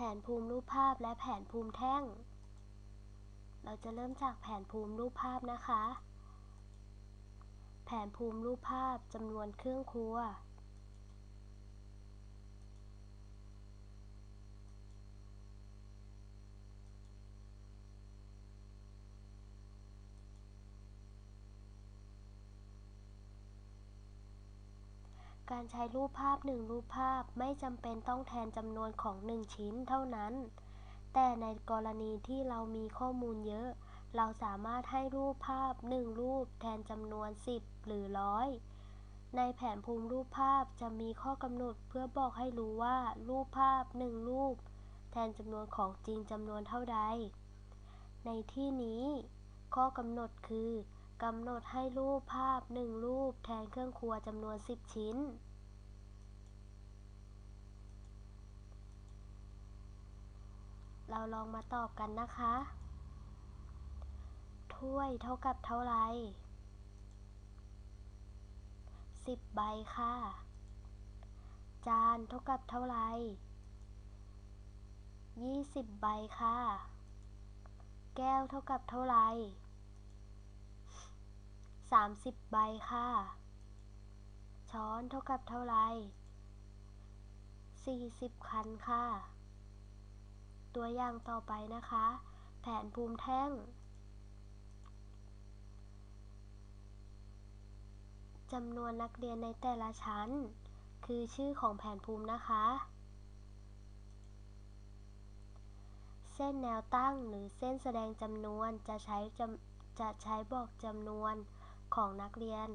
ผนภูมิรูปภาพและแผนภูมิแท่ง เราจะเริ่มจากแผนภูมิรูปภาพนะคะ แผนภูมิรูปภาพจำนวนเครื่องครัว การใช้รูปภาพหนึ่งรูปภาพไม่จำเป็นต้องแทนจำนวนของหนึ่งชิ้นเท่านั้น แต่ในกรณีที่เรามีข้อมูลเยอะ เราสามารถให้รูปภาพหนึ่งรูปแทนจำนวน 10 หรือร้อยในแผนภูมิรูปภาพจะมีข้อกำหนดเพื่อบอกให้รู้ว่า รูปภาพหนึ่งรูป แทนจำนวนของจริงจำนวนเท่าใด ในที่นี้ ข้อกำหนดคือ กำหนดให้รูปภาพหนึ่งรูปแทนเครื่องครัวจำนวน 10 ชิ้น เราลองมาตอบกันนะคะ ถ้วยเท่ากับเท่าไหร่ 10 ใบค่ะ จานเท่ากับเท่าไหร่20 ใบค่ะ แก้วเท่ากับเท่าไหร่ 30 ใบค่ะ ช้อนเท่ากับเท่าไร่40 คันค่ะ ตัวอย่างต่อไปนะคะ แผนภูมิแท่งจำนวนนักเรียนในแต่ละชั้น คือชื่อของแผนภูมินะคะ เส้นแนวตั้งหรือเส้นแสดงจำนวนจะใช้จำจะใช้บอกจำนวน ของนักเรียน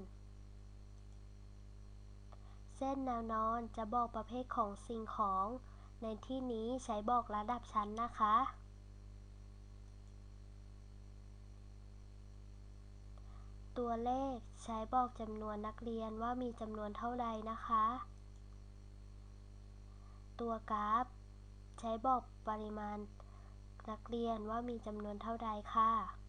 เส้นแนวนอนจะบอกประเภทของสิ่งของ ในที่นี้ใช้บอกระดับชั้นนะคะ ตัวเลขใช้บอกจำนวนนักเรียนว่ามีจำนวนเท่าใดนะคะ ตัวกราฟ ใช้บอกปริมาณนักเรียนว่ามีจำนวนเท่าใดค่ะ